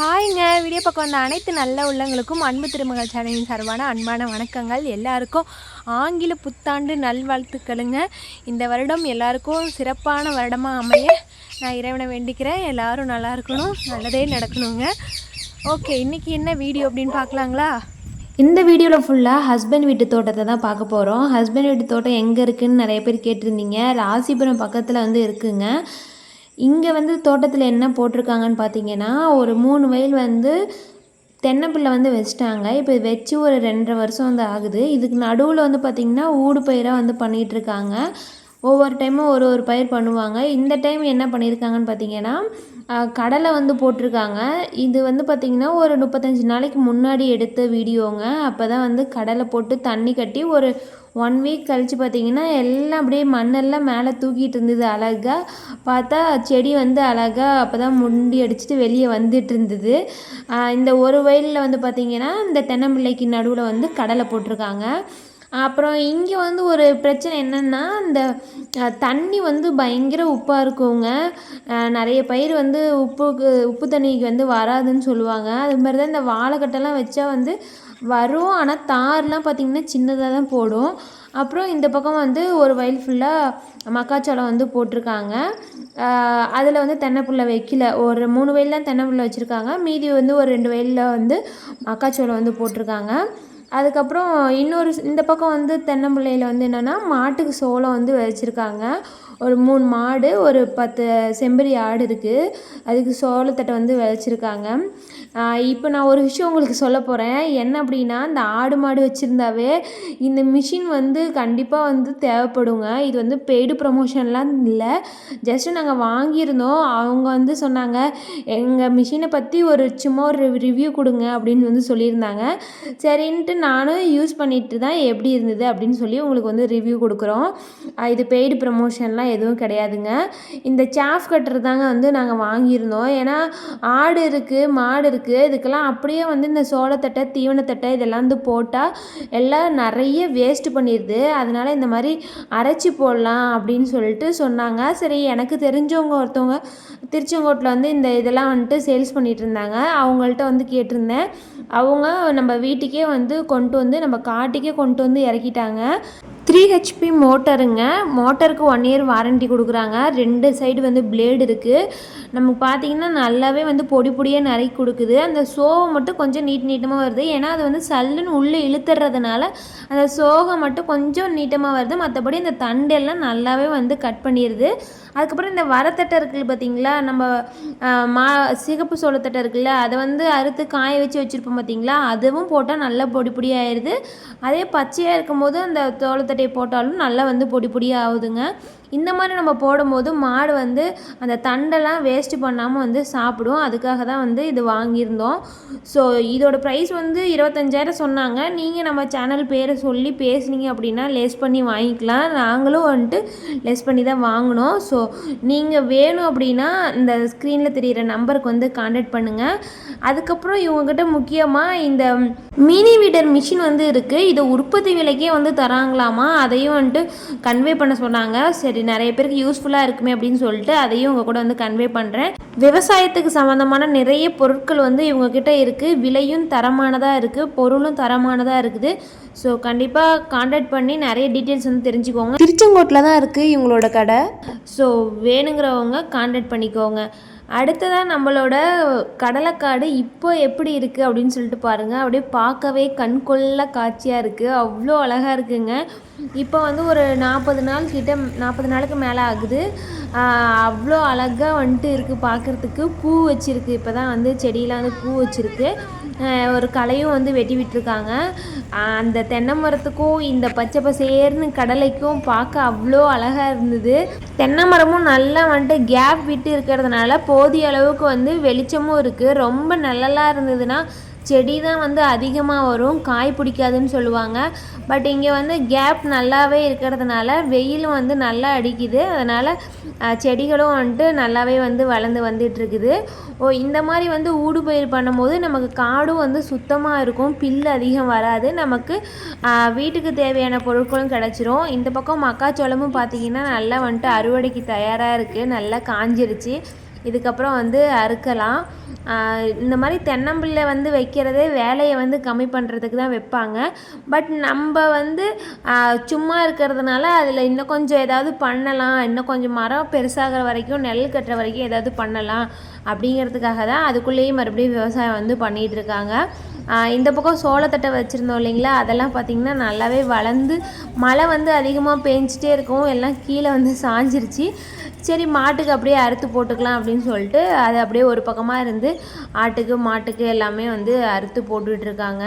ஹாய்ங்க. Video பக்கம் வந்த அனைத்து நல்ல உள்ளங்களுக்கும் அன்பு திருமகள் சேனலின் சார்பான அன்பான வணக்கங்கள். எல்லாருக்கும் ஆங்கில புத்தாண்டு நல்வாழ்த்துக்களுங்க. இந்த வருடம் எல்லாருக்கும் சிறப்பான வருடமாக அமைய நான் இறைவனை வேண்டிக்கிறேன். எல்லாரும் நல்லா இருக்கணும் நல்லதே நடக்கணுங்க. ஓகே இன்றைக்கி என்ன வீடியோ அப்படின்னு பார்க்கலாங்களா? இந்த வீடியோவில் ஃபுல்லாக ஹஸ்பண்ட் வீட்டு தோட்டத்தை தான் பார்க்க போகிறோம் ஹஸ்பண்ட் வீட்டு தோட்டம் எங்கே இருக்குதுன்னு நிறைய பேர் கேட்டிருந்தீங்க. ராசிபுரம் பக்கத்தில் வந்து இருக்குங்க. இங்கே வந்து தோட்டத்தில் என்ன போட்டிருக்காங்கன்னு பார்த்தீங்கன்னா ஒரு மூணு வயல் வந்து தென்னைப்பிள்ளை வந்து வச்சிட்டாங்க. இப்போ இது வச்சு ஒரு ரெண்டரை வருஷம் வந்து ஆகுது. இதுக்கு நடுவில் வந்து பார்த்திங்கன்னா ஊடு பயிராக வந்து பண்ணிகிட்டு இருக்காங்க ஒவ்வொரு டைமும் ஒரு ஒரு பயிர் பண்ணுவாங்க. இந்த டைம் என்ன பண்ணியிருக்காங்கன்னு பார்த்தீங்கன்னா கடலை வந்து போட்டிருக்காங்க. இது வந்து பார்த்திங்கன்னா ஒரு முப்பத்தஞ்சு நாளைக்கு முன்னாடி எடுத்த வீடியோங்க. அப்போ தான் வந்து கடலை போட்டு தண்ணி கட்டி ஒரு ஒன் வீக் கழித்து பார்த்தீங்கன்னா எல்லாம் அப்படியே மண்ணெல்லாம் மேலே தூக்கிட்டு இருந்தது அழகாக பார்த்தா செடி வந்து அழகாக அப்போ தான் முண்டி அடிச்சுட்டு வெளியே வந்துட்டு இருந்தது. இந்த ஒரு வயலில் வந்து பார்த்திங்கன்னா இந்த தென்னம்பிள்ளைக்கு நடுவில் வந்து கடலை போட்டிருக்காங்க. அப்புறம் இங்கே வந்து ஒரு பிரச்சனை என்னென்னா இந்த தண்ணி வந்து பயங்கர உப்பாக இருக்குங்க. நிறைய பயிர் வந்து உப்புக்கு உப்பு தண்ணிக்கு வந்து வராதுன்னு சொல்லுவாங்க. அது மாதிரி தான் இந்த வாழைக்கட்டெல்லாம் வச்சா வந்து வரும். ஆனால் தார்லாம் பார்த்திங்கன்னா சின்னதாக தான் போடும். அப்புறம் இந்த பக்கம் வந்து ஒரு வயல் ஃபுல்லாக மக்காச்சோளம் வந்து போட்டிருக்காங்க. அதில் வந்து தென்னைப்புள்ள வைக்கல. ஒரு மூணு வயல் தான் தென்னைப்புள்ள வச்சுருக்காங்க. மீதி வந்து ஒரு ரெண்டு வயலில் வந்து மக்காச்சோளம் வந்து போட்டிருக்காங்க. அதுக்கப்புறம் இன்னொரு இந்த பக்கம் வந்து தென்னம்பிள்ளையில் வந்து என்னென்னா மாட்டுக்கு சோளம் வந்து விதைச்சிருக்காங்க ஒரு மூணு மாடு ஒரு பத்து செம்பரி ஆடு இருக்குது அதுக்கு சோளத்தட்டை வந்து விதைச்சிருக்காங்க இப்போ நான் ஒரு விஷயம் உங்களுக்கு சொல்ல போகிறேன் என்ன அப்படின்னா இந்த ஆடு மாடு வச்சுருந்தாவே இந்த மிஷின் வந்து கண்டிப்பாக வந்து தேவைப்படுங்க. இது வந்து பெய்டு ப்ரமோஷன்லாம் இல்லை. ஜஸ்ட்டு நாங்கள் வாங்கியிருந்தோம். அவங்க வந்து சொன்னாங்க எங்கள் மிஷினை பற்றி ஒரு சும்மா ஒரு ரிவ்யூ கொடுங்க அப்படின்னு வந்து சொல்லியிருந்தாங்க. சரின்ட்டு நானும் யூஸ் பண்ணிட்டு தான் எப்படி இருந்தது அப்படின்னு சொல்லி உங்களுக்கு வந்து ரிவ்யூ கொடுக்குறோம். இது பெய்டு ப்ரமோஷன்லாம் எதுவும் கிடையாதுங்க. இந்த சாஃப் கட்டர் தாங்க வந்து நாங்கள் வாங்கியிருந்தோம். ஏன்னா ஆடு இருக்குது மாடு இருக்குது இதுக்கெல்லாம் அப்படியே வந்து இந்த சோளத்தட்டை தீவனத்தட்டை இதெல்லாம் வந்து போட்டால் எல்லாம் நிறைய வேஸ்ட் பண்ணிடுது அதனால இந்த மாதிரி அரைச்சி போடலாம் அப்படின்னு சொல்லிட்டு சொன்னாங்க. சரி எனக்கு தெரிஞ்சவங்க ஒருத்தவங்க திருச்செங்கோட்டில் வந்து இந்த இதெல்லாம் வந்துட்டு சேல்ஸ் பண்ணிட்டு இருந்தாங்க. அவங்கள்ட்ட வந்து கேட்டிருந்தேன். அவங்க நம்ம வீட்டுக்கே வந்து கொண்டு வந்து நம்ம காட்டுக்கே கொண்டு வந்து இறக்கிட்டாங்க. த்ரீ ஹெச்பி மோட்டருங்க. மோட்டருக்கு ஒன் இயர் வாரண்டி கொடுக்குறாங்க. ரெண்டு சைடு வந்து பிளேடு இருக்குது நமக்கு பார்த்தீங்கன்னா நல்லாவே வந்து பொடி பொடியாக நிறைய கொடுக்குது. அந்த சோவை மட்டும் கொஞ்சம் நீட் நீட்டமாக வருது. ஏன்னா அது வந்து சல்லுன்னு உள்ளே இழுத்துறதுனால அந்த சோகை மட்டும் கொஞ்சம் நீட்டமாக வருது. மற்றபடி இந்த தண்டெல்லாம் நல்லாவே வந்து கட் பண்ணிடுது அதுக்கப்புறம் இந்த வரத்தட்டை இருக்குது பார்த்தீங்களா நம்ம மா சிகப்பு சோளத்தட்டை இருக்குல்ல? அதை வந்து அறுத்து காய வச்சு வச்சுருப்போம் பார்த்தீங்களா அதுவும் போட்டால் நல்லா பொடி பொடி அதே பச்சையாக இருக்கும்போது அந்த சோளத்தட்டையை போட்டாலும் நல்லா வந்து பொடி பொடியாக ஆகுதுங்க. இந்த மாதிரி நம்ம போடும்போது மாடு வந்து அந்த தண்டெல்லாம் வேஸ்ட் பண்ணாமல் வந்து சாப்பிடும். அதுக்காக தான் வந்து இது வாங்கியிருந்தோம். ஸோ இதோட ப்ரைஸ் வந்து இருபத்தஞ்சாயிரம் சொன்னாங்க. நீங்கள் நம்ம சேனல் பேரை சொல்லி பேசுனீங்க அப்படின்னா லெஸ் பண்ணி வாங்கிக்கலாம். நாங்களும் வந்துட்டு லெஸ் பண்ணி தான் வாங்கினோம். ஸோ நீங்கள் வேணும் அப்படின்னா இந்த ஸ்க்ரீனில் தெரிகிற நம்பருக்கு வந்து காண்டாக்ட் பண்ணுங்கள் அதுக்கப்புறம் இவங்ககிட்ட முக்கியமாக இந்த மினி வீடர் மிஷின் வந்து இருக்குது இது உற்பத்தி விலைக்கே வந்து தராங்களாமா? அதையும் வந்துட்டு கன்வே பண்ண சொன்னாங்க. சரி நிறைய பேருக்கு யூஸ்ஃபுல்லாக இருக்குமே அப்படின்னு சொல்லிட்டு அதையும் உங்கள் கூட வந்து கன்வே பண்ணுறேன் விவசாயத்துக்கு சம்மந்தமான நிறைய பொருட்கள் வந்து இவங்கக்கிட்ட இருக்குது விலையும் தரமானதாக இருக்குது பொருளும் தரமானதாக இருக்குது. ஸோ கண்டிப்பாக காண்டாக்ட் பண்ணி நிறைய டீட்டெயில்ஸ் வந்து தெரிஞ்சுக்கோங்க. திருச்செங்கோட்டில் தான் இருக்குது இவங்களோட கடை. ஸோ வேணுங்கிறவங்க காண்டாக்ட் பண்ணிக்கோங்க. அடுத்ததாக நம்மளோட கடலைக்காடு இப்போ எப்படி இருக்குது அப்படின்னு சொல்லிட்டு பாருங்கள் அப்படியே பார்க்கவே கண்கொள்ள காட்சியாக இருக்குது அவ்வளோ அழகாக இருக்குங்க. இப்போ வந்து ஒரு நாற்பது நாள் கிட்ட நாற்பது நாளுக்கு மேலே ஆகுது. அவ்வளோ அழகாக வந்துட்டு இருக்குது பார்க்குறதுக்கு. பூ வச்சுருக்கு. இப்போ தான் வந்து செடியெலாம் வந்து பூ வச்சுருக்கு. ஒரு களையும் வந்து வெட்டி விட்டுருக்காங்க. அந்த தென்னை மரத்துக்கும் இந்த பச்சை பசேர்னு கடலைக்கும் பார்க்க அவ்வளோ அழகாக இருந்தது. தென்னை மரமும் நல்லா வந்துட்டு கேப் விட்டு இருக்கிறதுனால போதிய அளவுக்கு வந்து வெளிச்சமும் இருக்குது ரொம்ப நிழலாக இருந்ததுன்னா செடி தான் வந்து அதிகமாக வரும் காய் பிடிக்காதுன்னு சொல்லுவாங்க. பட் இங்கே வந்து கேப் நல்லாவே இருக்கிறதுனால வெயிலும் வந்து நல்லா அடிக்குது. அதனால் செடிகளும் வந்துட்டு நல்லாவே வந்து வளர்ந்து வந்துட்டுருக்குது. ஓ இந்த மாதிரி வந்து ஊடுபயிர் பண்ணும்போது நமக்கு காடும் வந்து சுத்தமாக இருக்கும் பில் அதிகம் வராது. நமக்கு வீட்டுக்கு தேவையான பொருட்களும் கிடச்சிரும். இந்த பக்கம் மக்காச்சோளமும் பார்த்தீங்கன்னா நல்லா வந்துட்டு அறுவடைக்கு தயாராக இருக்குது நல்லா காஞ்சிருச்சு. இதுக்கப்புறம் வந்து அறுக்கலாம். இந்த மாதிரி தென்னம்பிள்ளை வந்து வைக்கிறதே வேலையை வந்து கம்மி பண்ணுறதுக்கு தான் வைப்பாங்க. பட் நம்ம வந்து சும்மா இருக்கிறதுனால அதில் இன்னும் கொஞ்சம் ஏதாவது பண்ணலாம். இன்னும் கொஞ்சம் மரம் பெருசாகிற வரைக்கும் நெல் கட்டுற வரைக்கும் ஏதாவது பண்ணலாம் அப்படிங்கிறதுக்காக தான் அதுக்குள்ளேயும் மறுபடியும் விவசாயம் வந்து பண்ணிகிட்டு இருக்காங்க. இந்த பக்கம் சோளத்தட்டை வச்சுருந்தோம் இல்லைங்களா? அதெல்லாம் பார்த்திங்கன்னா நல்லாவே வளர்ந்து மழை வந்து அதிகமாக பேஞ்சிட்டே இருக்கும். எல்லாம் கீழே வந்து சாஞ்சிருச்சு. சரி மாட்டுக்கு அப்படியே அறுத்து போட்டுக்கலாம் அப்படின்னு சொல்லிட்டு அது அப்படியே ஒரு பக்கமாக இருந்து ஆட்டுக்கு மாட்டுக்கு எல்லாமே வந்து அறுத்து போட்டுட்ருக்காங்க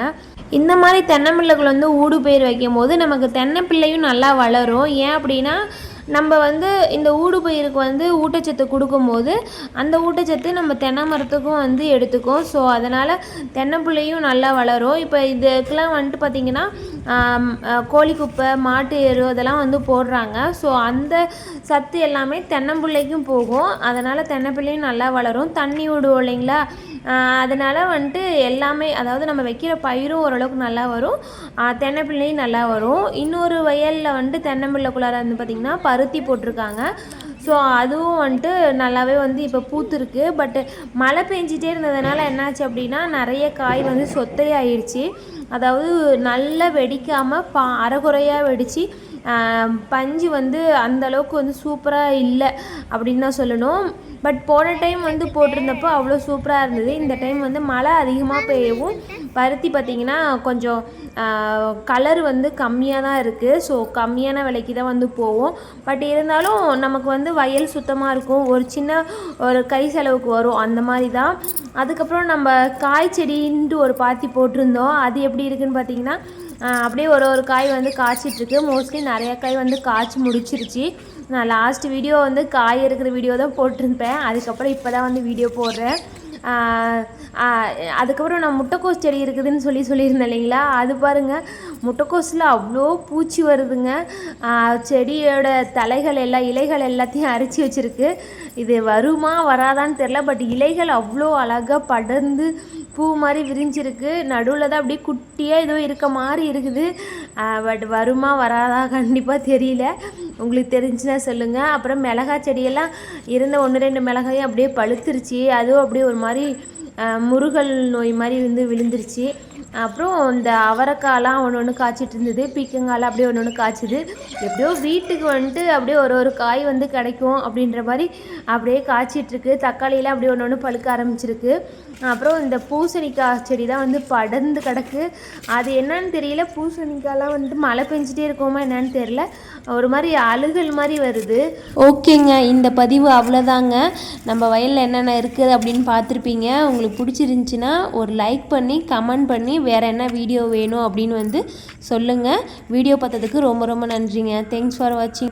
இந்த மாதிரி தென்னம்பிள்ளைகள் வந்து ஊடு பயிர் வைக்கும் போது நமக்கு தென்னைப்பிள்ளையும் நல்லா வளரும். ஏன் அப்படின்னா நம்ம வந்து இந்த ஊடு பயிருக்கு வந்து ஊட்டச்சத்து கொடுக்கும்போது அந்த ஊட்டச்சத்து நம்ம தென்னை மரத்துக்கும் வந்து எடுத்துக்கும். ஸோ அதனால் தென்னம்பிள்ளையும் நல்லா வளரும். இப்போ இதுக்கெலாம் வந்துட்டு பார்த்திங்கன்னா கோழி குப்பை மாட்டு எரு அதெல்லாம் வந்து போடுறாங்க. ஸோ அந்த சத்து எல்லாமே தென்னம்பிள்ளைக்கும் போகும். அதனால் தென்னம்பிள்ளையும் நல்லா வளரும். தண்ணி விடுவோம் இல்லைங்களா? அதனால் வந்துட்டு எல்லாமே அதாவது நம்ம வைக்கிற பயிரும் ஓரளவுக்கு நல்லா வரும். ஆஹ் நல்லா வரும். இன்னொரு வயலில் வந்துட்டு தென்னம்பிள்ளைக்குள்ளார வந்து பார்த்திங்கன்னா பருத்தி போட்டிருக்காங்க. ஸோ அதுவும் வந்துட்டு நல்லாவே வந்து இப்போ பூத்துருக்கு. பட்டு மழை பெஞ்சிட்டே இருந்ததுனால என்னாச்சு அப்படின்னா நிறைய காய் வந்து சொத்தையாயிடுச்சு அதாவது நல்லா வெடிக்காமல் பா அரைகுறையாக வெடித்து பஞ்சு வந்து அந்த அளவுக்கு வந்து சூப்பராக இல்லை அப்படின்னு தான் சொல்லணும். பட் போன டைம் வந்து போட்டிருந்தப்போ அவ்வளோ சூப்பராக இருந்தது. இந்த டைம் வந்து மழை அதிகமாக பெய்யவும் பருத்தி பார்த்திங்கன்னா கொஞ்சம் கலர் வந்து கம்மியாக தான் இருக்குது ஸோ கம்மியான விலைக்கு தான் வந்து போகும். பட் இருந்தாலும் நமக்கு வந்து வயல் சுத்தமாக இருக்கும். ஒரு சின்ன ஒரு கை செலவுக்கு வரும். அந்த மாதிரி தான். அதுக்கப்புறம் நம்ம காய் செடின்ட்டு ஒரு பாத்தி போட்டிருந்தோம். அது எப்படி இருக்குன்னு பார்த்தீங்கன்னா அப்படியே ஒரு ஒரு காய் வந்து காய்ச்சிட்ருக்கு. மோஸ்ட்லி நிறைய காய் வந்து காய்ச்சி முடிச்சிருச்சு. நான் லாஸ்ட் வீடியோ வந்து காய் இருக்கிற வீடியோ தான் போட்டிருப்பேன் அதுக்கப்புறம் இப்போ தான் வந்து வீடியோ போடுறேன். அதுக்கப்புறம் நான் முட்டைக்கோஸ் செடி இருக்குதுன்னு சொல்லி சொல்லியிருந்தேன் இல்லைங்களா? அது பாருங்கள் முட்டைக்கோஸில் அவ்வளோ பூச்சி வருதுங்க. செடியோட தலைகள் எல்லாம் இலைகள் எல்லாத்தையும் அரிச்சு வச்சுருக்கு. இது வருமா வராதான்னு தெரில பட் இலைகள் அவ்வளோ அழகாக படர்ந்து பூ மாதிரி விரிஞ்சிருக்கு. நடுவில் தான் அப்படியே குட்டியாக ஏதோ இருக்க மாதிரி இருக்குது. பட் வருமா வராதா கண்டிப்பாக தெரியல. உங்களுக்கு தெரிஞ்சுன்னா சொல்லுங்கள் அப்புறம் மிளகா செடியெல்லாம் இருந்த ஒன்று ரெண்டு மிளகாயும் அப்படியே பழுத்துருச்சு. அதுவும் அப்படியே ஒரு மாதிரி முருகல் நோய் மாதிரி வந்து விழுந்துருச்சு. அப்புறம் இந்த அவரைக்காலாம் ஒன்று ஒன்று காய்ச்சிட்டு இருந்தது. பீக்கங்காலாம் அப்படியே ஒன்று ஒன்று காய்ச்சுது. எப்படியோ வீட்டுக்கு வந்துட்டு அப்படியே ஒரு ஒரு காய் வந்து கிடைக்கும் அப்படின்ற மாதிரி அப்படியே காய்ச்சிட்ருக்கு தக்காளியெல்லாம் அப்படியே ஒன்று ஒன்று பழுக்க ஆரம்பிச்சிருக்கு. அப்புறம் இந்த பூசணிக்காய் செடி தான் வந்து படர்ந்து கிடக்கு. அது என்னன்னு தெரியல. பூசணிக்காய்லாம் வந்து மழை பெஞ்சிட்டே இருக்கோமா என்னன்னு தெரியல. ஒரு மாதிரி அழுகல் மாதிரி வருது. ஓகேங்க. இந்த பதிவு அவ்வளோதாங்க. நம்ம வயலில் என்னென்ன இருக்குது அப்படின்னு பார்த்துருப்பீங்க. உங்களுக்கு பிடிச்சிருந்துச்சின்னா ஒரு லைக் பண்ணி கமெண்ட் பண்ணி வேறு என்ன வீடியோ வேணும் அப்படின்னு வந்து சொல்லுங்கள் வீடியோ பார்த்ததுக்கு ரொம்ப ரொம்ப நன்றிங்க. தேங்க்ஸ் ஃபார் வாட்சிங்